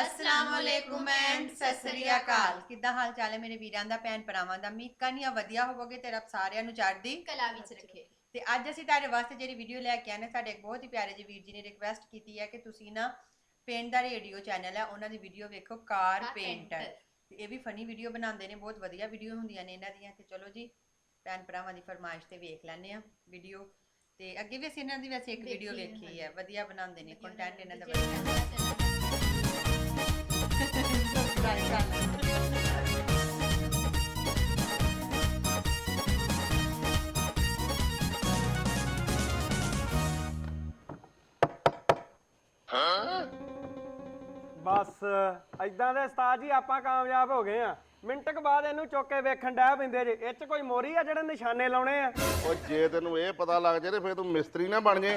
ਅਸਲਾਮ ਵਾਲੇਕੁਮ and Sat Sri ਅਕਾਲ ਕਿੱਦਾਂ ਹਾਲ ਚਾਲ ਹੈ ਮੇਰੇ ਵੀਰਾਂ ਦਾ ਭੈਣ ਭਰਾਵਾਂ ਦਾ? ਉਮੀਦ ਕਰਨੀ ਆ ਵਧੀਆ ਹੋਵੋਗੇ ਤੇ ਰੱਬ ਸਾਰਿਆਂ ਨੂੰ ਚੜ੍ਹਦੀ ਕਲਾ ਵਿੱਚ ਰੱਖੇ। ਤੇ ਅੱਜ ਅਸੀਂ ਤੁਹਾਡੇ ਵਾਸਤੇ ਜਿਹੜੀ ਵੀਡੀਓ ਲੈ ਕੇ ਆਏ ਨੇ ਸਾਡੇ ਇੱਕ ਬਹੁਤ ਹੀ ਪਿਆਰੇ ਜਿਹੇ ਵੀਰ ਜੀ ਨੇ ਰਿਕਵੈਸਟ ਕੀਤੀ ਹੈ ਕਿ ਤੁਸੀਂ ਨਾ ਪੇਂਟ ਦਾ ਰੇਡੀਓ ਚੈਨਲ ਹੈ ਉਹਨਾਂ ਦੀ ਵੀਡੀਓ ਵੇਖੋ ਕਾਰ ਕਾਰ ਪੇਂਟਰ painter। ਤੇ ਇਹ ਵੀ ਫਨੀ ਵੀਡੀਓ ਬਣਾਉਂਦੇ ਨੇ ਬਹੁਤ ਵਧੀਆ ਵੀਡੀਓ ਹੁੰਦੀਆਂ ਨੇ ਇਹਨਾਂ ਦੀਆਂ। ਤੇ ਚਲੋ ਜੀ ਭੈਣ ਭਰਾਵਾਂ ਦੀ ਫਰਮਾਇਸ਼ ਤੇ ਵੇਖ ਲੈਂਦੇ ਆ ਵੀਡੀਓ ਤੇ ਅੱਗੇ ਵੀ ਅਸੀਂ ਇਹਨਾਂ ਦੀ ਵੈਸੇ ਇੱਕ ਵੀਡੀਓ ਵੇਖੀ ਹੈ, ਵੇਖੀ ਹੈ ਵਧੀਆ ਬਣਾਉਂਦੇ ਨੇ ਕੰਟੈਂਟ ਇਹਨਾਂ ਦਾ ਵਧੀਆ। ਵਧੀਆ ਚੈਨਲ ਹੈ। ਬਸ ਐਦਾਂ ਦੇ ਉਸਤਾਦ ਜੀ ਆਪਾਂ ਕਾਮਯਾਬ ਹੋ ਗਏ ਆ ਮਿੰਟ ਕੁ ਬਾਅਦ ਇਹਨੂੰ ਚੁੱਕ ਕੇ ਵੇਖਣ ਡੈ ਪੈਂਦੇ ਜੇ। ਇਹ ਚ ਕੋਈ ਮੋਰੀ ਆ ਜਿਹੜੇ ਨਿਸ਼ਾਨੇ ਲਾਉਣੇ ਆ? ਉਹ ਜੇ ਤੈਨੂੰ ਇਹ ਪਤਾ ਲੱਗ ਜੇ ਤੇ ਫੇਰ ਤੂੰ ਮਿਸਤਰੀ ਨਾ ਬਣ ਜੇ।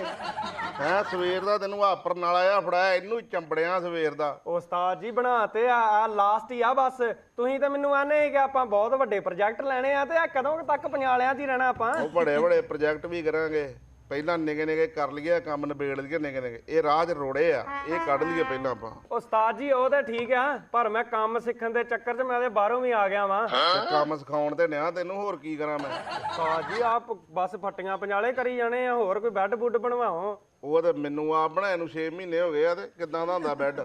ਹੈ ਸਵੇਰ ਦਾ ਤੈਨੂੰ ਆਪਰ ਨਾਲ ਆਇਆ ਫੜਾਇਆ ਇਹਨੂੰ ਹੀ ਚੰਬੜਿਆ ਸਵੇਰ ਦਾ। ਉਸਤਾਦ ਜੀ ਬਣਾਤੇ ਆ ਆ ਲਾਸਟ ਹੀ ਆ ਬਸ। ਤੁਸੀਂ ਤਾਂ ਮੈਨੂੰ ਆਨੇ ਕਿ ਆਪਾਂ ਬਹੁਤ ਵੱਡੇ ਪ੍ਰੋਜੈਕਟ ਲੈਣੇ ਆ ਤੇ ਆ ਕਦੋਂ ਕੁ ਤੱਕ ਪੰਜਾਲਿਆਂ 'ਚ ਹੀ ਰਹਿਣਾ ਆਪਾਂ? ਉਹ ਬੜੇ ਬੜੇ ਪ੍ਰੋਜੈਕਟ ਵੀ ਕਰਾਂਗੇ। ਪਹਿਲਾਂ ਨਿਗੇ ਨਿਗੇ ਕਰ ਲਈਏ ਕੰਮ ਨਿਬੇੜ ਲਈਏ ਨਿਗੇ ਨਿਗੇ। ਇਹ ਰਾਜ ਰੋੜੇ ਆ ਇਹ ਕੱਢ ਲਈਏ ਪਹਿਲਾਂ ਆਪਾਂ। ਉਸਤਾਦ ਜੀ ਉਹ ਤਾਂ ਠੀਕ ਆ ਪਰ ਮੈਂ ਕੰਮ ਸਿੱਖਣ ਦੇ ਚੱਕਰ 'ਚ ਮੈਂ ਤੇ ਬਾਹਰੋਂ ਵੀ ਆ ਗਿਆ ਵਾਂ। ਤੇ ਕੰਮ ਸਿਖਾਉਣ ਤੇ ਨਿਆ ਤੈਨੂੰ ਹੋਰ ਕੀ ਕਰਾਂ ਮੈਂ? ਉਸਤਾਦ ਜੀ ਆਪ ਬਸ ਫੱਟੀਆਂ ਪੰਜਾਲੇ ਕਰੀ ਜਾਣੇ ਆ ਹੋਰ ਕੋਈ ਬੈੱਡ ਬੁੱਡ ਬਣਵਾਓ? ਉਹ ਤੇ ਮੈਨੂੰ ਆਪ ਬਣਾਏ ਨੂੰ 6 ਮਹੀਨੇ ਹੋ ਗਏ ਆ ਤੇ ਕਿੱਦਾਂ ਦਾ ਹੁੰਦਾ ਬੈੱਡ?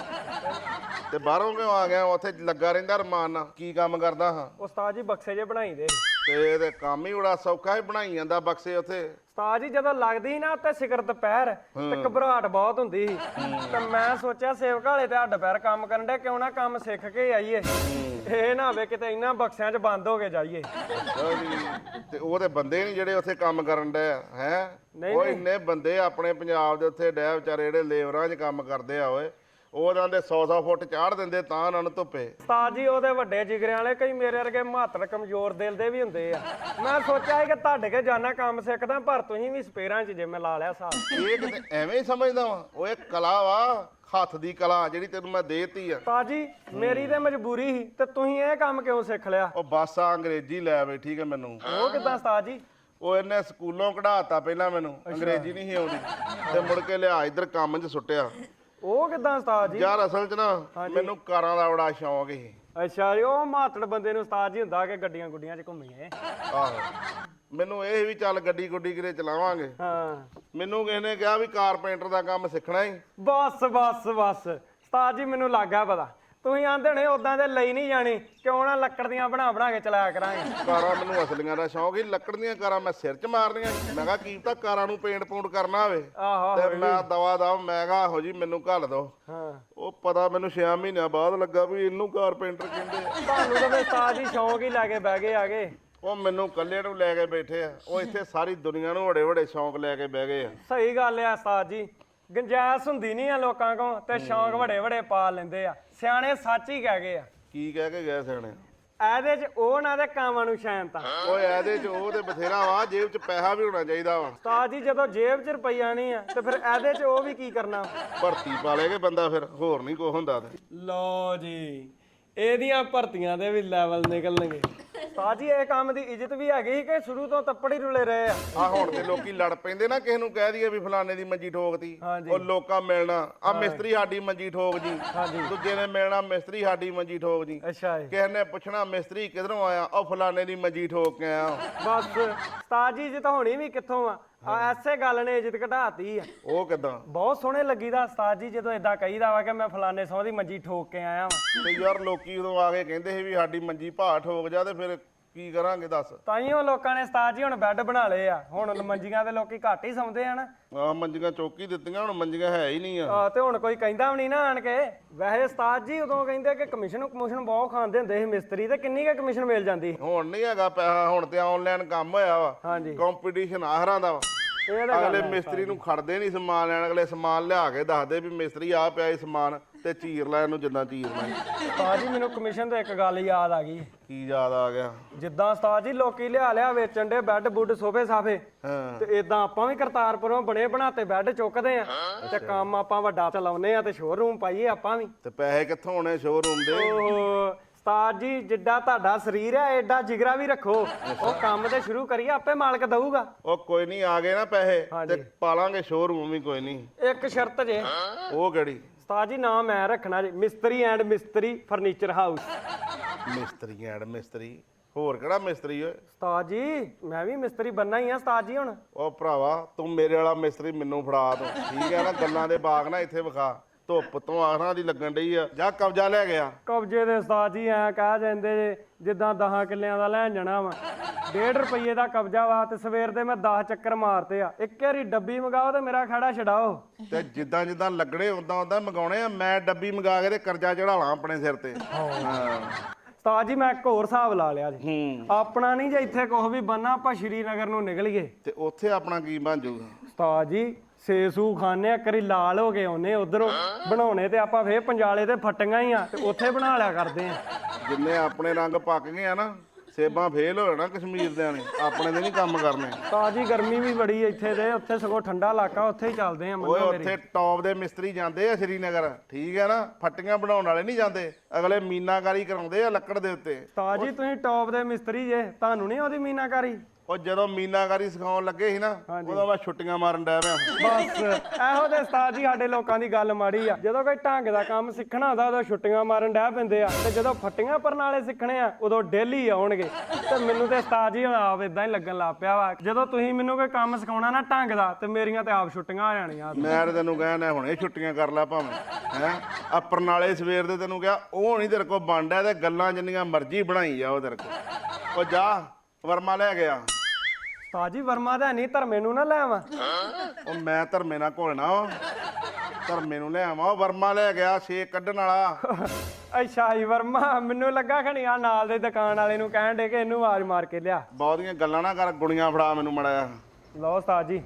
ਤੇ ਬਾਹਰੋਂ ਕਿਉਂ ਆ ਗਿਆ? ਉੱਥੇ ਲੱਗਾ ਰਹਿੰਦਾ ਰਮਾਨ ਨਾਲ। ਕੀ ਕੰਮ ਕਰਦਾ ਹਾਂ? ਉਸਤਾਦ ਜੀ ਬਕਸੇ ਜੇ ਬਣਾਈ ਦੇ। ਤੇ ਇਹਦੇ ਕੰਮ ਹੀ ਬੜਾ ਸੌਖਾ ਹੀ ਬਣਾਈ ਜਾਂਦਾ ਬਕਸੇ ਉੱਥੇ। ਉਸਤਾਦ ਜੀ ਜਦੋਂ ਲੱਗਦੀ ਸੀ ਨਾ ਉੱਤੇ ਸਿਖਰ ਦੁਪਹਿਰ ਤੇ ਘਬਰਾਹਟ ਬਹੁਤ ਹੁੰਦੀ ਸੀ। ਤੇ ਮੈਂ ਸੋਚਿਆ ਸੇਵਕ ਵਾਲੇ ਤੇ ਹੱਡ ਪੈਰ ਕੰਮ ਕਰਨ ਦੇ ਕਿਉਂ ਨਾ ਕੰਮ ਸਿੱਖ ਕੇ ਆਈਏ। ਇਹ ਨਾ ਹੋਵੇ ਕਿਤੇ ਇਹਨਾਂ ਬਕਸਿਆਂ 'ਚ ਬੰਦ ਹੋ ਕੇ ਜਾਈਏ। ਤੇ ਉਹ ਤੇ ਬੰਦੇ ਨਹੀਂ ਜਿਹੜੇ ਉੱਥੇ ਕੰਮ ਕਰਨ ਆ ਹੈ? ਨਹੀਂ, ਉਹ। ਇੰਨੇ ਬੰਦੇ ਆਪਣੇ ਪੰਜਾਬ ਦੇ ਉੱਥੇ ਡੈ ਵਿਚਾਰੇ ਜਿਹੜੇ ਲੇਬਰਾਂ 'ਚ ਕੰਮ ਕਰਦੇ ਆ ਓਏ। ਉਹ ਉਹਨਾਂ ਦੇ 100-100 ਫੁੱਟ ਚਾੜ ਦਿੰਦੇ ਤਾਂ ਉਹਨਾਂ ਨੂੰ ਧੁੱਪੇ। ਉਸਤਾਦ ਜੀ ਉਹਦੇ ਵੱਡੇ ਜਿਗਰਿਆਂ ਵਾਲੇ ਕਈ ਮੇਰੇ ਵਰਗੇ ਮਾਤਰ ਕਮਜ਼ੋਰ ਦਿਲ ਦੇ ਵੀ ਹੁੰਦੇ ਆ। ਮੈਂ ਸੋਚਿਆ ਸੀ ਕਿ ਤੁਹਾਡੇ ਕੇ ਜਾਣਾ ਕੰਮ ਸਿੱਖਦਾ ਪਰ ਤੁਸੀਂ ਵੀ ਸਪੇਰਾਂ 'ਚ ਜਿਵੇਂ ਲਾ ਲਿਆ ਸਾਹ ਇਹ ਕਿਤੇ ਐਵੇਂ ਹੀ ਸਮਝਦਾ ਵਾ ਉਹ ਇਹ ਕਲਾ ਵਾ ਹੱਥ ਦੀ ਕਲਾ ਜਿਹੜੀ ਤੈਨੂੰ ਮੈਂ ਦੇਤੀ ਆ। ਉਸਤਾਦ ਜੀ ਮੇਰੀ ਤੇ ਮਜਬੂਰੀ ਸੀ ਤੇ ਤੁਸੀਂ ਇਹ ਕੰਮ ਕਿਉਂ ਸਿੱਖ ਲਿਆ? ਉਹ ਬਸ ਆ ਅੰਗਰੇਜ਼ੀ ਲੈ ਬਈ ਠੀਕ ਹੈ ਮੈਨੂੰ। ਉਹ ਕਿਦਾਂ ਉਸਤਾਦ ਜੀ? ਉਹ ਇਹਨੇ ਸਕੂਲੋਂ ਕਢਾਤਾ ਪਹਿਲਾਂ ਮੈਨੂੰ ਅੰਗਰੇਜ਼ੀ ਨਹੀਂ ਸੀ ਆਉਂਦੀ। ਤੇ ਮੁੜ ਕੇ ਲਿਆ ਇੱਧਰ ਕੰਮ 'ਚ ਸੁੱਟਿਆ। ਉਹ ਕਿਦਾਂ ਉਸਤਾਦ ਜੀ? ਯਾਰ ਅਸਲ 'ਚ ਨਾ ਮੈਨੂੰ ਕਾਰਾਂ ਦਾ ਬੜਾ ਸ਼ੌਂਕ ਸੀ ਅੱਛਾ ਜੀ ਉਹ ਮਾਤੜ ਬੰਦੇ ਨੂੰ ਉਸਤਾਦ ਜੀ ਹੁੰਦਾ ਕਿ ਗੱਡੀਆਂ ਗੁੱਡੀਆਂ 'ਚ ਘੁੰਮੀਏ। ਆਹੋ। ਮੈਨੂੰ ਇਹ ਵੀ ਚੱਲ ਗੱਡੀ ਗੁੱਡੀ ਕਿਤੇ ਚਲਾਵਾਂਗੇ। ਹਾਂ। ਮੈਨੂੰ ਕਿਸੇ ਨੇ ਕਿਹਾ ਵੀ ਕਾਰਪੈਂਟਰ ਦਾ ਕੰਮ ਸਿੱਖਣਾ ਹੀ ਬਸ ਬਸ ਬਸ। ਉਸਤਾਦ ਜੀ ਮੈਨੂੰ ਲੱਗਾ ਪਤਾ। ਤੁਸੀਂ ਆਂਦੇ ਨੇ ਉਦਾਂ ਦੇ ਲਈ ਨਹੀਂ ਜਾਣੀ ਕਿਉਂ ਨਾ ਲੱਕੜ ਦੀਆਂ ਬਣਾ ਬਣਾ ਕੇ ਚਲਾਇਆ ਕਰਾਂਗੇ। ਕਾਰਾਂ ਮੈਨੂੰ ਅਸਲੀਆਂ ਦਾ ਸ਼ੌਂਕ ਹੀ ਲੱਕੜ ਦੀਆਂ ਕਾਰਾਂ ਮੈਂ ਸਿਰ 'ਚ ਮਾਰਨੀਆਂ। ਮੈਂ ਕਿਹਾ ਕੀ ਤਾਂ ਕਾਰਾਂ ਨੂੰ ਪੇਂਟ ਪੂੰਟ ਕਰਨਾ ਹੋਵੇ। ਆਹੋ ਤੇ ਮੈਂ ਦਵਾ ਦਵ ਮੈਂ ਕਿਹਾ ਆਹੋ ਜੀ ਮੈਨੂੰ ਘੱਲ ਦੋ ਹਾਂ। ਉਹ ਪਤਾ ਮੈਨੂੰ 6 ਮਹੀਨਿਆਂ ਬਾਅਦ ਲੱਗਾ ਵੀ ਇਹਨੂੰ ਕਾਰਪੈਂਟਰ ਕਹਿੰਦੇ ਆ। ਤੁਹਾਨੂੰ ਤਾਂ ਉਸਤਾਦ ਜੀ ਸ਼ੌਂਕ ਹੀ ਲੈ ਕੇ ਬਹਿ ਗਏ ਆਗੇ। ਉਹ ਮੈਨੂੰ ਕੱਲੇ ਨੂੰ ਲੈ ਕੇ ਬੈਠੇ ਆ। ਉਹ ਇੱਥੇ ਸਾਰੀ ਦੁਨੀਆ ਨੂੰ ਵੱਡੇ ਵੱਡੇ ਸ਼ੌਂਕ ਲੈ ਕੇ ਬਹਿ ਗਏ ਆ। ਸਹੀ ਗੱਲ ਆ ਉਸਤਾਦ ਜੀ ਗੰਜਾਇਸ਼ ਹੁੰਦੀ ਨਹੀਂ ਆ ਲੋਕਾਂ ਕੋਲ ਤੇ ਸ਼ੌਂਕ ਵੱਡੇ ਵੱਡੇ ਪਾ ਲੈਂਦੇ ਆ। ਸਿਆਣੇ ਸੱਚ ਹੀ ਕਹਿ ਗਏ ਆ। ਕੀ ਕਹਿ ਕੇ ਗਏ ਸਿਆਣੇ? ਇਹਦੇ 'ਚ ਉਹ ਨਾ ਦੇ ਕਾਵਾਂ ਨੂੰ ਸ਼ੈਨ ਤਾਂ। ਓਏ ਇਹਦੇ 'ਚ ਉਹ ਤੇ ਬਥੇਰਾ ਵਾ ਜੇਬ 'ਚ ਪੈਸਾ ਵੀ ਹੋਣਾ ਚਾਹੀਦਾ ਵਾ। ਉਸਤਾਦ ਜੀ ਜਦੋਂ ਜੇਬ 'ਚ ਰੁਪਈਆ ਨਹੀਂ ਆ ਤੇ ਫਿਰ ਇਹਦੇ 'ਚ ਉਹ ਵੀ ਕੀ ਕਰਨਾ? ਭਰਤੀ ਪਾ ਲੇਗੇ ਬੰਦਾ ਫਿਰ ਹੋਰ ਨਹੀਂ ਕੋ ਹੁੰਦਾ ਤੇ। ਲੋ ਜੀ ਇਹਦੀਆਂ ਭਰਤੀਆਂ ਦੇ ਵੀ ਲੈਵਲ ਨਿਕਲਣਗੇ। ਉਸਤਾਦ ਜੀ ਇਹ ਕੰਮ ਦੀ ਇੱਜ਼ਤ ਵੀ ਹੈਗੀ ਕਿ ਸ਼ੁਰੂ ਤੋਂ ਤੱਪੜ ਹੀ ਰੁਲੇ ਰਹੇ ਆ। ਆ ਹੁਣ ਤੇ ਲੋਕੀ ਲੜ ਪੈਂਦੇ ਨਾ ਕਿਸੇ ਨੂੰ ਕਹਿ ਦਈਏ ਵੀ ਫਲਾਣੇ ਦੀ ਮੰਜੀ ਠੋਕਤੀ ਹਾਂਜੀ। ਉਹ ਲੋਕਾਂ ਮਿਲਣਾ। ਆ ਮਿਸਤਰੀ ਸਾਡੀ ਮੰਜੀ ਠੋਕ ਜੀ। ਦੂਜੇ ਨੇ ਮਿਲਣਾ ਮਿਸਤਰੀ ਸਾਡੀ ਮੰਜੀ ਠੋਕ ਜੀ। ਅੱਛਾ ਜੀ। ਕਿਸੇ ਨੇ ਪੁੱਛਣਾ ਮਿਸਤਰੀ ਕਿਧਰੋਂ ਆਇਆ? ਉਹ ਫਲਾਣੇ ਦੀ ਮੰਜੀ ਠੋਕ ਕੇ ਆਇਆ। ਬਸ। ਉਸਤਾਦ ਜੀ ਇੱਜ਼ਤ ਹੋਣੀ ਵੀ ਕਿੱਥੋਂ ਆ? ਆ ਐਸੇ ਗੱਲ ਨੇ ਇੱਜ਼ਤ ਘਟਾਤੀ ਆ। ਉਹ ਕਿਦਾਂ? ਬਹੁਤ ਸੋਹਣੇ ਲੱਗੀਦਾ ਉਸਤਾਦ ਜੀ ਜਦੋਂ ਇਦਾਂ ਕਹੀਦਾ ਵਾ ਕਿ ਮੈਂ ਫਲਾਣੇ ਸਹੁੰ ਦੀ ਮੰਜੀ ਠੋਕ ਕੇ ਆਇਆ ਵਾਂ। ਤੇ ਯਾਰ ਲੋਕੀ ਉਦੋਂ ਆ ਕੇ ਕਹਿੰਦੇ ਸੀ ਵੀ ਸਾਡੀ ਮੰਜੀ ਭਾ ਠੋਕ ਜਾ ਤੇ ਫਿਰ ਕੀ ਕਰਾਂਗੇ ਦੱਸ? ਤਾਈਓ ਲੋਕਾਂ ਨੇ ਉਸਤਾਦ ਜੀ ਹੁਣ ਬੈੱਡ ਬਣਾ ਲਏ ਆ। ਹੁਣ ਮੰਜੀਆਂ ਤੇ ਲੋਕੀ ਘੱਟ ਹੀ ਸੌਂਦੇ ਆ ਨਾ। ਆ ਮੰਜੀਆਂ ਚੌਕੀ ਦਿੱਤੀਆਂ ਹੁਣ ਮੰਜੀਆਂ ਹੈ ਹੀ ਨਹੀਂ ਆ। ਆ, ਤੇ ਹੁਣ ਕੋਈ ਕਹਿੰਦਾ ਵੀ ਨਹੀਂ ਨਾ ਆਣ ਕੇ। ਵੈਸੇ ਉਸਤਾਦ ਜੀ ਉਦੋਂ ਕਹਿੰਦੇ ਕਿ ਕਮਿਸ਼ਨ ਕਮਿਸ਼ਨ ਬਹੁਤ ਖਾਂਦੇ ਹੁੰਦੇ ਸੀ ਮਿਸਤਰੀ ਤੇ ਕਿੰਨੀ ਕੁ ਕਮਿਸ਼ਨ ਮਿਲ ਜਾਂਦੀ ਹੁਣ ਨਹੀਂ ਹੈਗਾ ਪੈਸਾ ਹੁਣ ਤੇ ਆਨਲਾਈਨ ਕੰਮ ਹੋਇਆ ਵਾ। ਹਾਂਜੀ। ਕੰਪੀਟੀਸ਼ਨ ਆਹਰਾਂ ਦਾ ਵਾ। ਇਹ ਤਾਂ ਗੱਲ ਅਗਲੇ ਹੈ। ਮਿਸਤਰੀ ਨੂੰ ਖੜਦੇ ਨਹੀਂ ਸਮਾਨ ਲੈਣ ਅਗਲੇ ਸਮਾਨ ਲਿਆ ਕੇ ਦੱਸਦੇ ਵੀ ਮਿਸਤਰੀ ਆ ਪਿਆ ਇਹ ਸਮਾਨ। ਤੇ ਚੀਰ ਲੈ ਇਹਨੂੰ ਜਿੰਨਾ ਚੀਰਨਾ ਈ। ਉਸਤਾਦ ਜੀ ਮੈਨੂੰ ਕਮਿਸ਼ਨ ਤੇ ਇੱਕ ਗੱਲ ਯਾਦ ਆ ਗਈ। ਕੀ ਯਾਦ ਆ ਗਿਆ? ਜਿੱਦਾਂ ਉਸਤਾਦ ਜੀ ਲੋਕੀ ਲਿਆ ਲਿਆ ਵੇਚਣ ਦੇ ਬੈੱਡ ਬੁੱਡ ਸੋਫੇ ਸਾਫੇ ਹਾਂ। ਤੇ ਇਦਾਂ ਆਪਾਂ ਵੀ ਕਰਤਾਰਪੁਰੋਂ ਬਣੇ ਬਣਾਤੇ ਬੈੱਡ ਚੁੱਕਦੇ ਆ ਤੇ ਕੰਮ ਆਪਾਂ ਵੱਡਾ ਚਲਾਉਨੇ ਆ ਤੇ ਸ਼ੋਰੂਮ ਪਾਈਏ ਆਪਾਂ ਵੀ। ਤੇ ਪੈਸੇ ਕਿੱਥੋਂ ਆਉਣੇ ਸ਼ੋਰੂਮ ਦੇ? ਓਹ ਉਸਤਾਦ ਜੀ ਜਿੱਡਾ ਤੁਹਾਡਾ ਸਰੀਰ ਹੈ ਐਡਾ ਜਿਗਰਾ ਵੀ ਰੱਖੋ। ਉਹ ਕੰਮ ਤੇ ਸ਼ੁਰੂ ਕਰੀਏ ਆਪੇ ਮਾਲਕ ਦਊਗਾ। ਉਹ ਕੋਈ ਨਹੀਂ ਆ ਗਏ ਨਾ ਪੈਸੇ ਹਾਂਜੀ। ਤੇ ਪਾਲਾਂਗੇ ਸ਼ੋਰੂਮ ਵੀ ਕੋਈ ਨਹੀਂ। ਇੱਕ ਸ਼ਰਤ ਜੇ। ਉਹ ਕਿਹੜੀ? ਉਸਤਾਦ ਜੀ ਨਾਮ ਮੈਂ ਰੱਖਣਾ ਜੀ ਮਿਸਤਰੀ ਐਂਡ ਮਿਸਤਰੀ ਫਰਨੀਚਰ ਹਾਊਸ। ਮਿਸਤਰੀ ਐਡ ਮਿਸਤਰੀ ਹੋਰ ਕਿਹੜਾ ਮਿਸਤਰੀ ਓਏ? ਉਸਤਾਦ ਜੀ ਮੈਂ ਵੀ ਮਿਸਤਰੀ ਬੰਨਾ ਹੀ ਆ ਉਸਤਾਦ ਜੀ ਹੁਣ। ਉਹ ਭਰਾਵਾ ਤੂੰ ਮੇਰੇ ਵਾਲਾ ਮਿਸਤਰੀ ਮੈਨੂੰ ਫੜਾ ਤੂੰ ਠੀਕ ਹੈ ਨਾ ਗੱਲਾਂ ਦੇ ਬਾਗ ਨਾ ਇੱਥੇ ਵਿਖਾ। ਧੁੱਪ ਤੋਂ ਆਖਣਾ ਦੀ ਲੱਗਣ ਡਈ ਆ। ਜਾ ਕਬਜ਼ਾ ਲੈ ਗਿਆ। ਕਬਜੇ ਦੇ ਉਸਤਾਦ ਜੀ ਐ ਕਹਿ ਜਾਂਦੇ ਜੇ ਜਿੱਦਾਂ 10 ਕਿੱਲਿਆਂ ਦਾ ਲੈਣ ਜਾਣਾ ਵਾ। 1.5 ਰੁਪਏ ਦਾ ਕਬਜ਼ਾ ਵਾ ਤੇ ਸਵੇਰ ਦੇ ਮੈਂ 10 ਚੱਕਰ ਮਾਰਤੇ ਆ। ਇੱਕ ਵਾਰੀ ਡੱਬੀ ਮੰਗਾਓ ਤੇ ਮੇਰਾ ਖੜਾ ਛਡਾਓ। ਤੇ ਜਿੱਦਾਂ ਜਿੱਦਾਂ ਲੱਗਣੇ ਉਦਾਂ ਉਦਾਂ ਮੰਗਾਉਣੇ ਆ। ਮੈਂ ਡੱਬੀ ਮੰਗਾ ਕੇ ਤੇ ਕਰਜ਼ਾ ਚੜਾਲਾਂ ਆਪਣੇ ਸਿਰ ਤੇ। ਹਾਂ। ਉਸਤਾਦ ਜੀ ਮੈਂ ਇੱਕ ਹੋਰ ਹਿਸਾਬ ਲਾ ਲਿਆ ਜੀ। ਆਪਣਾ ਨਹੀਂ ਜੇ ਇੱਥੇ ਕੁਛ ਵੀ ਬੰਨਾ ਆਪਾਂ ਸ਼੍ਰੀਨਗਰ ਨੂੰ ਨਿਕਲੀਏ ਤੇ ਉੱਥੇ ਆਪਣਾ ਕੀ ਬਣ ਜਾਊਗਾ ਉਸਤਾਦ ਜੀ ਸੇਸੂ ਖਾਣੇ ਆ ਕਰੀ ਲਾਲ ਹੋ ਕੇ ਆਉਨੇ ਉਧਰੋਂ। ਬਣਾਉਣੇ ਤੇ ਆਪਾਂ ਫੇਰ ਪੰਜਾਲੇ ਤੇ ਫਟੀਆਂ ਹੀ ਆ ਤੇ ਉੱਥੇ ਬਣਾ ਲਿਆ ਕਰਦੇ ਆ। ਜਿੰਨੇ ਆਪਣੇ ਰੰਗ ਪੱਕ ਗਏ ਆ ਨਾ ਸੇਬਾਂ ਫੇਲ ਹੋ ਜਾਣਾ ਕਸ਼ਮੀਰ ਦੇ ਨੇ ਆਪਣੇ ਦੇ ਨਹੀਂ ਕੰਮ ਕਰਨੇ। ਉਸਤਾਦ ਜੀ ਗਰਮੀ ਵੀ ਬੜੀ ਇੱਥੇ ਦੇ ਉੱਥੇ ਸਗੋਂ ਠੰਡਾ ਇਲਾਕਾ ਉੱਥੇ ਹੀ ਚੱਲਦੇ ਆ ਓਏ ਮੰਨੋ ਮੇਰੀ। ਉੱਥੇ ਟੌਪ ਦੇ ਮਿਸਤਰੀ ਜਾਂਦੇ ਆ ਸ਼੍ਰੀਨਗਰ। ਠੀਕ ਹੈ ਨਾ? ਫੱਟੀਆਂ ਬਣਾਉਣ ਵਾਲੇ ਨਹੀਂ ਜਾਂਦੇ। ਅਗਲੇ ਮੀਨਾਕਾਰੀ ਕਰਾਉਂਦੇ ਆ ਲੱਕੜ ਦੇ ਉੱਤੇ। ਉਸਤਾਦ ਜੀ ਤੁਸੀਂ ਟੌਪ ਦੇ ਮਿਸਤਰੀ ਜੇ ਤੁਹਾਨੂੰ ਨਹੀਂ ਉਹਦੀ ਮੀਨਾਕਾਰੀ? ਉਹ ਜਦੋਂ ਮੀਨਾਕਾਰੀ ਸਿਖਾਉਣ ਲੱਗੇ ਸੀ ਨਾ ਉਦੋਂ ਮੈਂ ਛੁੱਟੀਆਂ ਮਾਰਨ ਡਿਆ ਪਿਆ। ਬਸ ਇਹੋ ਦੇ ਉਸਤਾਦ ਜੀ ਸਾਡੇ ਲੋਕਾਂ ਦੀ ਗੱਲ ਮਾੜੀ ਆ। ਜਦੋਂ ਕੋਈ ਢੰਗ ਦਾ ਕੰਮ ਸਿੱਖਣਾ ਹੁੰਦਾ ਉਦੋਂ ਛੁੱਟੀਆਂ ਮਾਰਨ ਡਹਿ ਪੈਂਦੇ ਆ। ਤੇ ਜਦੋਂ ਫੱਟੀਆਂ ਪਰਨਾਲੇ ਸਿੱਖਣੇ ਆ ਉਦੋਂ ਡੇਲੀ ਆਉਣਗੇ। ਤੇ ਮੈਨੂੰ ਤੇ ਉਸਤਾਦ ਜੀ ਹੁਣ ਆਪ ਇਦਾਂ ਹੀ ਲੱਗਣ ਲੱਗ ਪਿਆ ਵਾ। ਜਦੋਂ ਤੁਸੀਂ ਮੈਨੂੰ ਕੋਈ ਕੰਮ ਸਿਖਾਉਣਾ ਨਾ ਢੰਗ ਦਾ ਤੇ ਮੇਰੀਆਂ ਤੇ ਆਪ ਛੁੱਟੀਆਂ ਆ ਜਾਣੀਆਂ। ਮੈਂ ਤੇ ਤੈਨੂੰ ਕਹਿਣਾ ਹੁਣੇ ਛੁੱਟੀਆਂ ਕਰ ਲੈ ਭਾਵੇਂ ਹੈ? ਅੱਪਰ ਨਾਲੇ ਸਵੇਰ ਦੇ ਤੈਨੂੰ ਕਿਹਾ ਉਹ ਨਹੀਂ ਤੇਰੇ ਕੋਲ ਬਣਦਾ ਤੇ ਗੱਲਾਂ ਜਿੰਨੀਆਂ ਮਰਜ਼ੀ ਬਣਾਈ ਜਾਓ ਤੇਰੇ ਕੋਲ। ਉਹ ਜਾ ਵਰਮਾ ਲੈ ਗਿਆ ਉਸਤਾਦ ਜੀ ਵਰਮਾ ਦਾ ਨਹੀਂ ਧਰਮੇ ਨੂੰ ਨਾ ਲੈ ਆਵਾਂ। ਉਹ ਮੈਂ ਧਰਮੇ ਨਾਲ ਘੋਲਣਾ ਵਾ। ਧਰਮੇ ਨੂੰ ਲੈ ਆਵਾਂ ਉਹ ਵਰਮਾ ਲੈ ਗਿਆ ਛੇਕ ਕੱਢਣ ਵਾਲਾ। ਅੱਛਾ ਜੀ ਵਰਮਾ ਮੈਨੂੰ ਲੱਗਾ ਖਣੀ ਆ ਨਾਲ ਦੇ ਦੁਕਾਨ ਵਾਲੇ ਨੂੰ ਕਹਿਣ ਦੇ ਕਿ ਇਹਨੂੰ ਆਵਾਜ਼ ਮਾਰ ਕੇ ਲਿਆ। ਬਹੁਤੀਆਂ ਗੱਲਾਂ ਨਾ ਕਰ ਗੁਣੀਆਂ ਫੜਾ ਮੈਨੂੰ ਮੜਾਇਆ ਲਓ ਉਸਤਾਦ ਜੀ।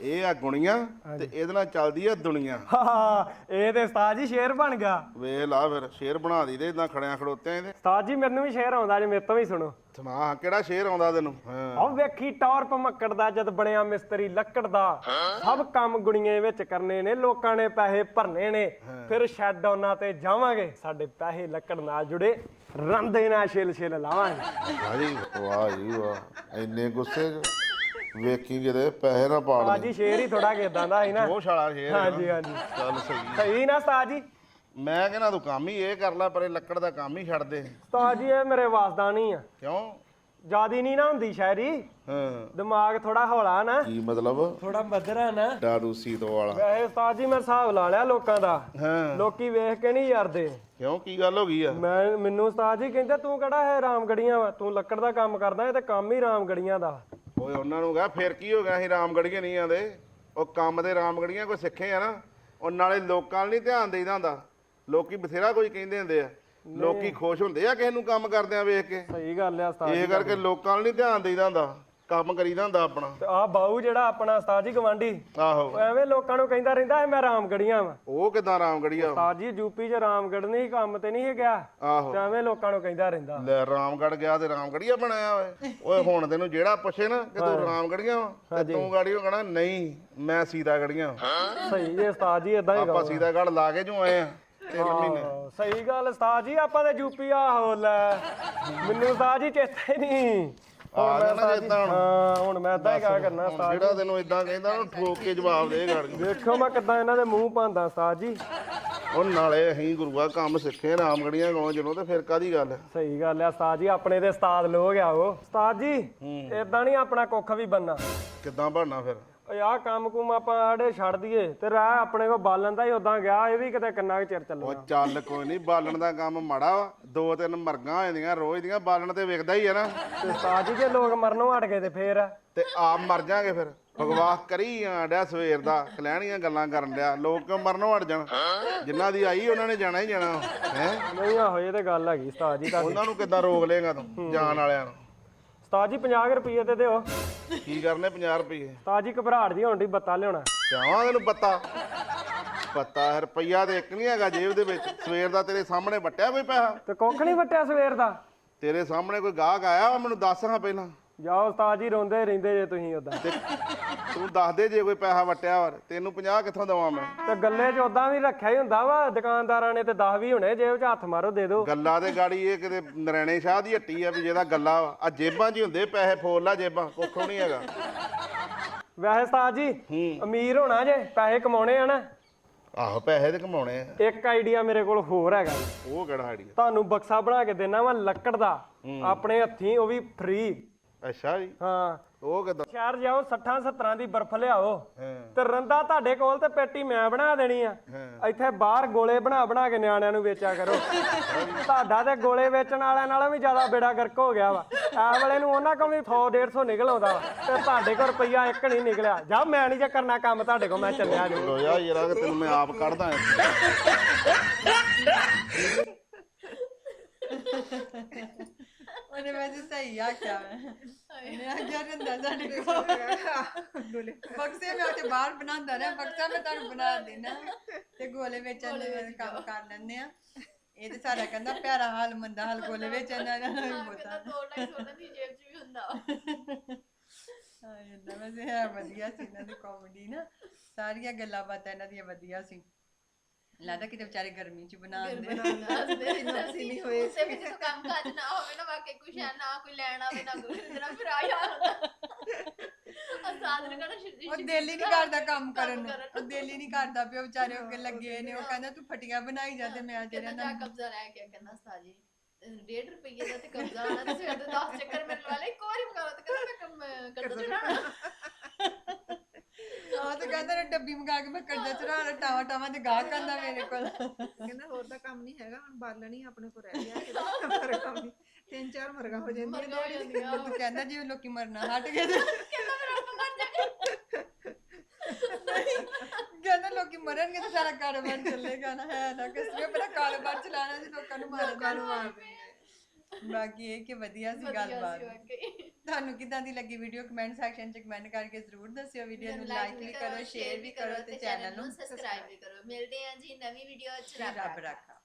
ਇਹ ਆ ਗੁਣੀਆਂ ਤੇ ਇਹਦੇ ਨਾਲ ਚੱਲਦੀ ਆ ਦੁਨੀਆ। ਹਾਂ ਇਹ ਤੇ ਉਸਤਾਦ ਜੀ ਸ਼ੇਰ ਬਣ ਗਿਆ। ਵੇਖ ਲਾ ਫਿਰ ਸ਼ੇਰ ਬਣਾ ਦੀ ਤੇ ਇਦਾਂ ਖੜਿਆ ਖੜੋਤੇ ਇਹਦੇ। ਉਸਤਾਦ ਜੀ ਮੈਨੂੰ ਵੀ ਸ਼ੇਰ ਆਉਂਦਾ ਜੇ ਮੇਰੇ ਤੋਂ ਵੀ ਸੁਣੋ। ਸੁਣਾ ਕਿਹੜਾ ਸ਼ੇਰ ਆਉਂਦਾ ਤੈਨੂੰ? ਹਾਂ। ਆਹ ਵੇਖੀ ਟੌਰ ਭਮੱਕੜ ਦਾ ਜਦ ਬਣਿਆ ਮਿਸਤਰੀ ਲੱਕੜ ਦਾ। ਸਭ ਕੰਮ ਗੁਣੀਏ ਵਿੱਚ ਕਰਨੇ ਨੇ ਲੋਕਾਂ ਨੇ ਪੈਸੇ ਭਰਨੇ ਨੇ। ਫਿਰ ਸ਼ੈੱਡ ਉਹਨਾਂ ਤੇ ਜਾਵਾਂਗੇ ਸਾਡੇ ਪੈਸੇ ਲੱਕੜ ਨਾਲ ਜੁੜੇ। ਰੰਦੇ ਨਾਲ ਛਿਲ ਛਿਲ ਲਾਵਾਂਗੇ। ਭਾਈ ਵਾਹ ਜੀ ਵਾਹ। ਇੰਨੇ ਗੁੱਸੇ 'ਚ ਵੇਖੀ ਕਿਤੇ ਪੈਸੇ ਨਾ ਪਾੜ ਜੀ ਸ਼ੇਰ ਹੀ ਥੋੜਾ ਕਿਦਾਂ ਦਾ ਸੀ ਨਾ। ਉਹ ਛਾਲਾ ਸ਼ੇਰ ਹੈ ਨਾ। ਹਾਂਜੀ ਹਾਂਜੀ। ਚੱਲ ਸਹੀ ਸਹੀ ਨਾ ਉਸਤਾਦ ਜੀ ਮੈਂ ਕਹਿੰਦਾ ਤੂੰ ਕੰਮ ਹੀ ਇਹ ਕਰ ਲੈ ਪਰੇ ਲੱਕੜ ਦਾ ਕੰਮ ਹੀ ਛੱਡ ਦੇ। ਉਸਤਾਦ ਜੀ ਇਹ ਮੇਰੇ ਵਾਸਦਾ ਨਹੀਂ ਆ। ਕਿਉਂ? ਜਿਆਦੀ ਨਹੀਂ ਨਾ ਹੁੰਦੀ ਸ਼ਾਇਰੀ। ਹਾਂ। ਦਿਮਾਗ ਥੋੜਾ ਹੌਲਾ ਨਾ। ਕੀ ਮਤਲਬ? ਥੋੜਾ ਮਧਰਾ ਨਾ। ਡਾਡੂ ਸੀਤੋ ਵਾਲਾ। ਵੈਸੇ ਉਸਤਾਦ ਜੀ ਮੈਂ ਹਿਸਾਬ ਲਾ ਲਿਆ ਲੋਕਾਂ ਦਾ। ਹਾਂ। ਲੋਕੀ ਵੇਖ ਕੇ ਨਹੀਂ ਯਾਰਦੇ ਕਿਉਂ? ਕੀ ਗੱਲ ਹੋ ਗਈ ਆ? ਮੈਂ ਮੈਨੂੰ ਉਸਤਾਦ ਜੀ ਕਹਿੰਦੇ ਤੂੰ ਕਿਹੜਾ ਹੈ ਰਾਮਗੜੀਆਂ ਵਾ? ਤੂੰ ਲੱਕੜ ਦਾ ਕੰਮ ਕਰਦਾ ਇਹ ਤੇ ਕੰਮ ਹੀ ਰਾਮਗੜੀਆਂ ਦਾ। ਓਏ ਉਹਨਾਂ ਨੂੰ ਕਹਾ ਫੇਰ ਕੀ ਹੋ ਗਿਆ? ਅਸੀਂ ਰਾਮਗੜੀਆਂ ਨਹੀਂ ਆਂਦੇ। ਉਹ ਕੰਮ ਦੇ ਰਾਮਗੜੀਆਂ ਕੋਈ ਸਿੱਖੇ ਆ ਨਾ। ਉਹ ਨਾਲੇ ਲੋਕਾਂ ਵੱਲ ਨਹੀਂ ਧਿਆਨ ਦੇਈਦਾ ਹੁੰਦਾ। ਲੋਕੀ ਬਥੇਰਾ ਕੁਝ ਕਹਿੰਦੇ ਹੁੰਦੇ ਆ। ਲੋਕੀ ਖੁਸ਼ ਹੁੰਦੇ ਆ ਕਿਸੇ ਨੂੰ ਕੰਮ ਕਰਦਿਆਂ ਵੇਖ ਕੇ। ਸਹੀ ਗੱਲ ਆ ਉਸਤਾਦ ਇਹ ਕਰਕੇ ਲੋਕਾਂ ਵੱਲ ਨਹੀਂ ਧਿਆਨ ਦੇਈਦਾ ਹੁੰਦਾ। ਕੰਮ ਕਰੀਦਾ ਹੁੰਦਾ ਆਪਣਾ। ਤੇ ਆ ਬਾਊ ਜਿਹੜਾ ਆਪਣਾ ਉਸਤਾਦ ਜੀ ਗਵਾਂਢੀ ਆਹੋ। ਉਹ ਐਵੇਂ ਲੋਕਾਂ ਨੂੰ ਕਹਿੰਦਾ ਰਹਿੰਦਾ ਹੈ ਮੈਂ ਰਾਮਗੜੀਆਂ ਵਾ। ਉਹ ਕਿਦਾਂ ਰਾਮਗੜੀਆ ਉਸਤਾਦ ਜੀ ਯੂਪੀ 'ਚ ਰਾਮਗੜ ਨਹੀਂ ਕੰਮ ਤੇ ਨਹੀਂ ਗਿਆ ਆਹੋ। ਤੇ ਐਵੇਂ ਲੋਕਾਂ ਨੂੰ ਕਹਿੰਦਾ ਰਹਿੰਦਾ। ਲੈ ਰਾਮਗੜ ਗਿਆ ਤੇ ਰਾਮਗੜੀਆ ਬਣਾਇਆ ਓਏ। ਓਏ ਹੁਣ ਤੈਨੂੰ ਜਿਹੜਾ ਪੁੱਛੇ ਨਾ ਕਿ ਤੂੰ ਰਾਮਗੜੀਆਂ ਵਾਂ, ਤੇ ਤੂੰ ਗਾੜੀਓ ਕਹਣਾ ਨਹੀਂ ਮੈਂ ਸੀਤਾਗੜੀਆਂ। ਸਹੀ ਜੇ ਉਸਤਾਦ ਜੀ ਇਦਾਂ ਹੀ ਆਪਾਂ ਸੀਤਾਗੜ ਲਾ ਕੇ ਜੋ ਆਏ ਆ? ਤਿੰਨ ਮਹੀਨੇ। ਆਹੋ, ਸਹੀ ਗੱਲ ਉਸਤਾਦ ਜੀ ਆਪਾਂ ਤੇ ਯੂਪੀ ਆ ਹੋ ਲੈ। ਮੈਨੂੰ ਉਸਤਾਦ ਜੀ ਚੇਤਾ ਹੀ ਨਹੀਂ। ਆ ਜਾਣਾ ਉਸਤਾਦ ਜੀ-। ਹਾਂ ਹੁਣ ਮੈਂ ਇਦਾਂ ਹੀ ਕਰਨਾ ਉਸਤਾਦ ਜਿਹੜਾ ਤੈਨੂੰ ਇਦਾਂ ਕਹਿੰਦਾ ਉਹਨੂੰ ਠੋਕ ਕੇ ਜਵਾਬ ਦੇ ਗਾੜੀਆਂ ਵੇਖੋ ਮੈਂ ਕਿੱਦਾਂ ਇਹਨਾਂ ਦੇ ਮੂੰਹ ਪਾਉਂਦਾ ਉਸਤਾਦ ਜੀ। ਉਹ ਨਾਲੇ ਅਸੀਂ ਗੁਰੂਆ ਕੰਮ ਸਿੱਖੇ ਰਾਮਗੜੀਆਂ ਗਾਉਂ ਜਦੋਂ ਤੇ ਫਿਰ ਕਾਦੀ ਗੱਲ? ਸਹੀ ਗੱਲ ਆ ਉਸਤਾਦ ਜੀ ਆਪਣੇ ਦੇ ਉਸਤਾਦ ਲੋਗ ਆ ਉਹ। ਉਸਤਾਦ ਜੀ ਇਦਾਂ ਨਹੀਂ ਆਪਣਾ ਕੁੱਖ ਵੀ ਬੰਨਾ ਕਿੱਦਾਂ ਬਣਨਾ ਫਿਰ? ਓਏ ਆਹ ਕੰਮ ਕੁਮ ਆਪਾਂ ਆੜੇ ਛੱਡ ਦਈਏ ਤੇ ਰਾਹ ਆਪਣੇ ਕੋ ਬਾਲਣ ਦਾ ਹੀ ਉਦਾਂ ਗਿਆ ਇਹ ਵੀ ਕਿਤੇ ਕਿੰਨਾ ਕੁ ਚਿਰ ਉਹ ਚੱਲਣਾ ਚੱਲ ਕੋਈ ਨਹੀਂ ਬਾਲਣ ਦਾ ਕੰਮ ਮਾੜਾ ਵਾ ਦੋ ਤਿੰਨ ਮਰਗਾਂ ਹੋ ਜਾਂਦੀਆਂ ਰੋਜ਼ ਦੀਆਂ ਬਾਲਣ ਤੇ ਵਿਕਦਾ ਹੀ ਆ ਨਾ। ਤੇ ਉਸਤਾਦ ਜੀ ਲੋਕ ਮਰਨੋਂ ਹਟ ਗਏ ਤੇ ਫੇਰ? ਤੇ ਆਪ ਮਰ ਜਾਾਂਗੇ ਫਿਰ ਬਕਵਾਸ ਕਰੀ ਆਂਡਿਆ ਸਵੇਰ ਦਾ ਖਲੈਣੀਆਂ ਗੱਲਾਂ ਕਰਨ ਡਿਆ ਲੋਕ ਕਿਉਂ ਮਰਨੋਂ ਹਟ ਜਾਣ? ਜਿਨ੍ਹਾਂ ਦੀ ਆਈ ਉਹਨਾਂ ਨੇ ਜਾਣਾ ਹੀ ਜਾਣਾ ਹੈ? ਨਹੀਂ ਆ ਹੋਏ ਤੇ ਗੱਲ ਹੈਗੀ ਉਸਤਾਦ ਜੀ ਉਹਨਾਂ ਨੂੰ ਕਿੱਦਾਂ ਰੋਕ ਲੇਗਾ ਤੂੰ ਜਾਣ ਵਾਲਿਆਂ ਨੂੰ? ਉਸਤਾਦ ਜੀ 50 ਰੁਪਏ ਤੇ ਦਿਓ। ਕੀ ਕਰਨੇ 50 ਰੁਪਏ ਉਸਤਾਦ ਜੀ ਘਬਰਾਹਟ ਜੀ ਹੋਣ ਦੀ ਬੱਤਾ ਲਿਆਉਣਾ। ਕਿਉਂ ਤੈਨੂੰ ਪਤਾ ਪਤਾ ਹੈ ਰੁਪਈਆ ਤੇ ਇੱਕ ਨਹੀਂ ਹੈਗਾ ਜੇਬ ਦੇ ਵਿੱਚ। ਸਵੇਰ ਦਾ ਤੇਰੇ ਸਾਹਮਣੇ ਵਟਿਆ ਕੋਈ ਪੈਸਾ? ਤੇ ਕੁੱਖ ਨਹੀਂ ਵਟਿਆ ਸਵੇਰ ਦਾ। ਤੇਰੇ ਸਾਹਮਣੇ ਕੋਈ ਗਾਹਕ ਆਇਆ ਮੈਨੂੰ ਦੱਸ ਹਾਂ ਪਹਿਲਾਂ। ਜਾਓ ਉਸਤਾਦ ਜੀ ਰੋਂਦੇ ਰਹਿੰਦੇ ਜੇ ਤੁਸੀਂ ਉਦਾਂ ਤੇ ਤੂੰ ਦੱਸ ਦੇ ਜੇ ਕੋਈ ਪੈਸਾ ਵਟਿਆ ਵਾ ਤੈਨੂੰ 50 ਕਿੱਥੋਂ ਦਵਾਂ ਮੈਂ? ਤੇ ਗੱਲੇ 'ਚ ਉਦਾਂ ਵੀ ਰੱਖਿਆ ਹੀ ਹੁੰਦਾ ਵਾ ਦੁਕਾਨਦਾਰਾਂ ਨੇ ਤੇ 10 ਵੀ ਹੋਣੇ ਜੇਬ 'ਚ ਹੱਥ ਮਾਰੋ ਦੇ ਦਿਓ। ਗੱਲਾਂ ਦੇ ਗਾੜੀ ਇਹ ਕਿਤੇ ਨਰੈਣੇ ਸ਼ਾਹ ਦੀ ਹੱਟੀ ਆ ਵੀ ਜਿਹਦਾ ਗੱਲਾ ਵਾ। ਆ ਜੇਬਾਂ 'ਚ ਹੀ ਹੁੰਦੇ ਪੈਸੇ ਫੋਲ ਲਾ ਜੇਬਾਂ ਕੁੱਖੋਂ ਨਹੀਂ ਹੈਗਾ। ਵੈਸੇ ਉਸਤਾਦ ਜੀ ਅਮੀਰ ਹੋਣਾ ਜੇ ਪੈਸੇ ਕਮਾਉਣੇ ਆ ਨਾ। ਆਹੋ ਪੈਸੇ ਤੇ ਕਮਾਉਣੇ ਆ। ਇੱਕ ਆਈਡੀਆ ਮੇਰੇ ਕੋਲ ਹੋਰ ਹੈਗਾ। ਜੀ। ਉਹ ਕਿਹੜਾ ਆਈਡੀਆ? ਤੁਹਾਨੂੰ ਬਕਸਾ ਬਣਾ ਕੇ ਦੇਣਾ ਵਾ ਲੱਕੜ ਦਾ। ਆਪਣੇ ਹੱਥੀਂ ਉਹ ਵੀ ਫ੍ਰੀ। ਅੱਛਾ ਜੀ। ਹਾਂ। ਉਹ ਕਿਦਾਂ? ਸ਼ਹਿਰ ਜਾਓ 60 70 ਦੀ ਬਰਫ਼ ਲਿਆਓ। ਤੇ ਰੰਦਾ ਤੁਹਾਡੇ ਕੋਲ ਤੇ ਪੇਟੀ ਮੈਂ ਬਣਾ ਦੇਣੀ ਆ। ਇੱਥੇ ਬਾਹਰ ਗੋਲੇ ਬਣਾ ਬਣਾ ਕੇ ਨਿਆਣਿਆਂ ਨੂੰ ਵੇਚਿਆ ਕਰੋ। ਤੁਹਾਡਾ ਤੇ ਗੋਲੇ ਵੇਚਣ ਵਾਲਿਆਂ ਨਾਲੋਂ ਵੀ ਜ਼ਿਆਦਾ ਬੇੜਾ ਗਰਕ ਹੋ ਗਿਆ ਵਾ। ਐ ਵੇਲੇ ਨੂੰ ਉਹਨਾਂ ਕੋਲ ਵੀ 100 150 ਨਿਕਲ ਆਉਂਦਾ ਵਾ। ਤੇ ਤੁਹਾਡੇ ਕੋਲ ਰੁਪਈਆ ਇੱਕ ਨਹੀਂ ਨਿਕਲਿਆ। ਜਾ ਮੈਂ ਨਹੀਂ ਜੇ ਕਰਨਾ ਕੰਮ ਤੁਹਾਡੇ ਕੋਲ ਮੈਂ ਚੱਲਿਆ ਜੀ ਲੋ ਯਾ ਯਾਰ ਤੈਨੂੰ ਮੈਂ ਆਪ ਕੱਢਦਾ ਵੈਸੇ ਸਹੀ ਆਖਿਆ ਮੈਂ ਉਹਨੇ ਆਖਿਆ ਰੰਦਾ ਸਾਡੇ ਕੋਲ। ਬਕਸੇ ਮੈਂ ਉੱਥੇ ਬਾਹਰ ਬਣਾਉਂਦਾ ਰਿਹਾ। ਬਕਸਾ ਮੈਂ ਤੁਹਾਨੂੰ ਬਣਾ ਦੇਣਾ ਤੇ ਗੋਲੇ ਵੇਚਣ ਦੇ ਕੰਮ ਕਰ ਲੈਂਦੇ ਆ। ਇਹ ਤੇ ਸਾਡਾ ਕਹਿੰਦਾ ਪਿਆਰਾ ਹਾਲ ਮੰਦਾ ਹਾਲ ਗੋਲੇ ਵੇਚਣ ਦਾ ਇਹਨਾਂ ਨੂੰ ਪਤਾ ਢਾਈ ਸੌ ਦਾ ਜੇਬ 'ਚ ਵੀ ਹੁੰਦਾ। ਹਾਂ ਇਦਾਂ ਵੈਸੇ ਹੈ ਵਧੀਆ ਸੀ ਇਹਨਾਂ ਦੀ ਕਾਮੇਡੀ ਨਾ। ਸਾਰੀਆਂ ਗੱਲਾਂ ਬਾਤਾਂ ਇਹਨਾਂ ਦੀਆਂ ਵਧੀਆ ਸੀ। ਲੱਗਦਾ ਕਿਤੇ ਵਿਚਾਰੇ ਗਰਮੀ ਚ ਬਣਾਉਂਦੇ ਨਹੀਂ ਹੋਏ ਉਸੇ ਵਿੱਚ ਜਦੋਂ ਕੰਮ ਕਾਜ ਨਾ ਹੋਵੇ ਨਾ ਵਾਕੇ ਕੁਛ ਹੈ ਨਾ ਕੋਈ ਲੈਣ ਆਵੇ ਨਾ ਕੋਈ ਖਰੀਦਣਾ ਫਿਰ ਆ ਯਾਰ ਅਸਾਦ ਨੇ ਕਹਣਾ ਉਹ ਦਿਲ ਹੀ ਨਹੀਂ ਕਰਦਾ ਕੰਮ ਕਰਨ ਨੂੰ। ਉਹ ਦਿਲ ਹੀ ਨਹੀਂ ਕਰਦਾ ਪਿਓ ਵਿਚਾਰੇ ਅੱਗੇ ਲੱਗੇ ਨੇ ਉਹ ਕਹਿੰਦਾ ਤੂੰ ਫਟੀਆਂ ਬਣਾਈ ਜਾ ਤੇ ਮੈਂ ਜਿਹੜਾ ਕਹਿੰਦਾ ਜਾ ਕਬਜ਼ਾ ਲੈ ਕੇ ਕਹਿੰਦਾ ਸਾਜੀ 1.5 ਰੁਪਏ ਦਾ ਤੇ ਕਬਜ਼ਾ ਆਣਾ ਤੇ ਸਵੇਰ ਦੇ 10 ਚੱਕਰ ਮੇਰੇ ਵਾਲੇ ਇੱਕ ਵਾਰੀ ਤੇ ਕਹਿੰਦਾ ਮੈਂ ਕੰਮ ਕਰਦਾ ਚੜਾਣਾ ਆ ਤੇ ਕਹਿੰਦਾ ਨਾ ਡੱਬੀ ਮੰਗਾ ਕੇ ਮੈਂ ਕਰਦਾ ਚੜਾ ਟਾਵਾ ਟਾਵਾ ਤੇ ਗਾਹ ਕੰਦਾ ਮੇਰੇ ਕੋਲ। ਕਹਿੰਦਾ ਹੋਰ ਤਾਂ ਕੰਮ ਨਹੀਂ ਹੈਗਾ ਹੁਣ ਬਾਲਣ ਆਪਣੇ ਕੋਲ ਰਹਿ ਗਿਆ ਕਿਹਦਾ ਪਰ ਕੰਮ ਨਹੀਂ ਤਿੰਨ ਚਾਰ ਮੁਰਗਾ ਹੋ ਜਾਂਦੀਆਂ ਮਰਗਾ ਹੋ ਜਾਂਦੀਆਂ ਤੂੰ ਕਹਿੰਦਾ ਜਿਵੇਂ ਲੋਕੀ ਮਰਨਾ ਹਟ ਗਏ ਤੇ। ਕਹਿੰਦਾ ਫਿਰ ਆਪਾਂ ਮਰ ਜਾਗੇ। ਕਹਿੰਦਾ ਲੋਕੀ ਮਰਨਗੇ ਤੇ ਸਾਰਾ ਕਾਰੋਬਾਰ ਚੱਲੇਗਾ ਨਾ ਹੈ ਨਾ ਕਿਸ ਨੇ ਆਪਣਾ ਕਾਰੋਬਾਰ ਚਲਾਣਾ ਸੀ ਲੋਕਾਂ ਨੂੰ ਮਾਰਨ ਬਾਕੀ ਇਹ ਕਿ ਵਧੀਆ ਸੀ ਗੱਲਬਾਤ। ਤੁਹਾਨੂੰ ਕਿਦਾਂ ਦੀ ਲੱਗੀ ਵੀਡੀਓ ਕਮੈਂਟ ਸੈਕਸ਼ਨ 'ਚ ਕਮੈਂਟ ਕਰਕੇ ਜ਼ਰੂਰ ਦੱਸਿਓ ਵੀਡੀਓ ਨੂੰ ਲਾਈਕ ਵੀ ਕਰੋ ਸ਼ੇਅਰ ਵੀ ਕਰੋ ਤੇ ਚੈਨਲ ਨੂੰ ਸਬਸਕ੍ਰਾਈਬ ਵੀ ਕਰੋ। ਮਿਲਦੇ ਆਂ ਜੀ ਨਵੀਂ ਵੀਡੀਓ ਚ। ਰੱਬ ਰੱਖਾ।